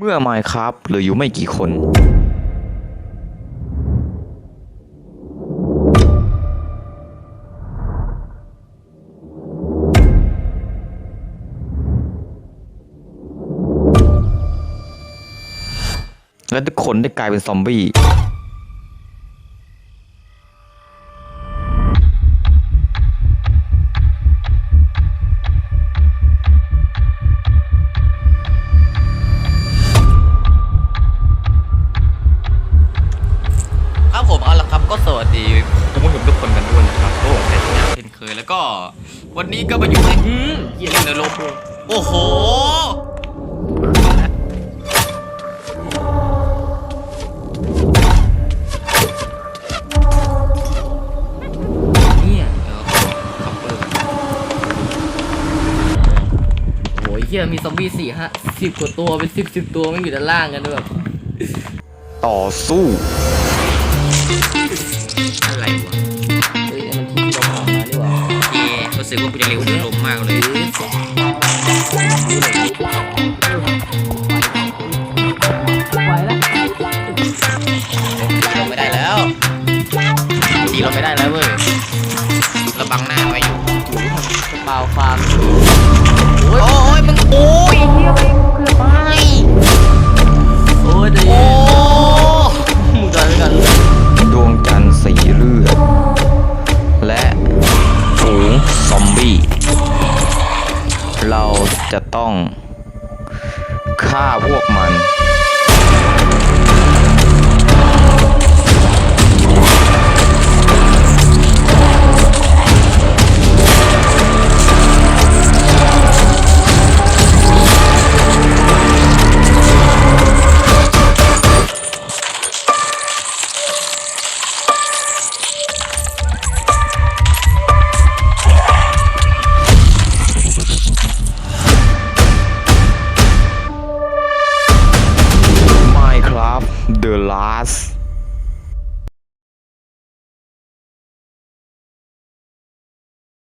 เมื่อ Minecraft เหลืออยู่ไม่กี่คน และทุกคนได้กลายเป็นซอมบี้ ยแล้วก็ วันนี้ก็มาอยู่ในหืมเยี่ยมในโลกโอ้โห เนี่ยเดี๋ยวขับเปิดโอ้ยเฮียมีซอมบี้สี่ห้าสิบกว่าตัวเป็นสิบสิบตัวไม่อยู่ด้านล่างกันด้วยแบบต่อสู้ อะไรวะ รู้สึกว่ากูจะเร็วเดินลมมากเลยไหวแล้วลงไม่ได้แล้วตีลงไม่ได้แล้วเว้ยระบังหน้าไว้อยู่เปล่าฟาร์มโอ้ยมึงโอ้ยเฮียไม่ บี้ เราจะต้องฆ่าพวกมัน The Last